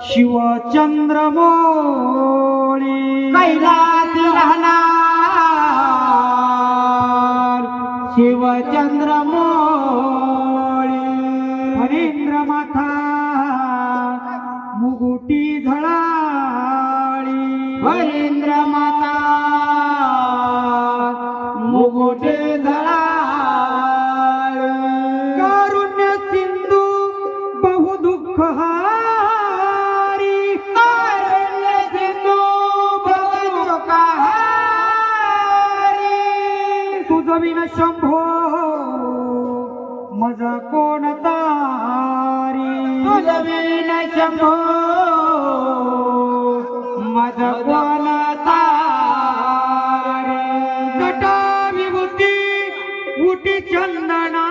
शिवचंद्र मोळी कैलास राहणार शिवचंद्र मोळी फणींद्र माथा. मुगुटी झळाळी. हरेंद्र माता मुकुटे झळाळ. कारुण्य सिंधू बहुदुःख हारी. विश्वविन शंभो मज कोणता विश्वविन शंभो मज कोणता गटा विभूती उटी चंदना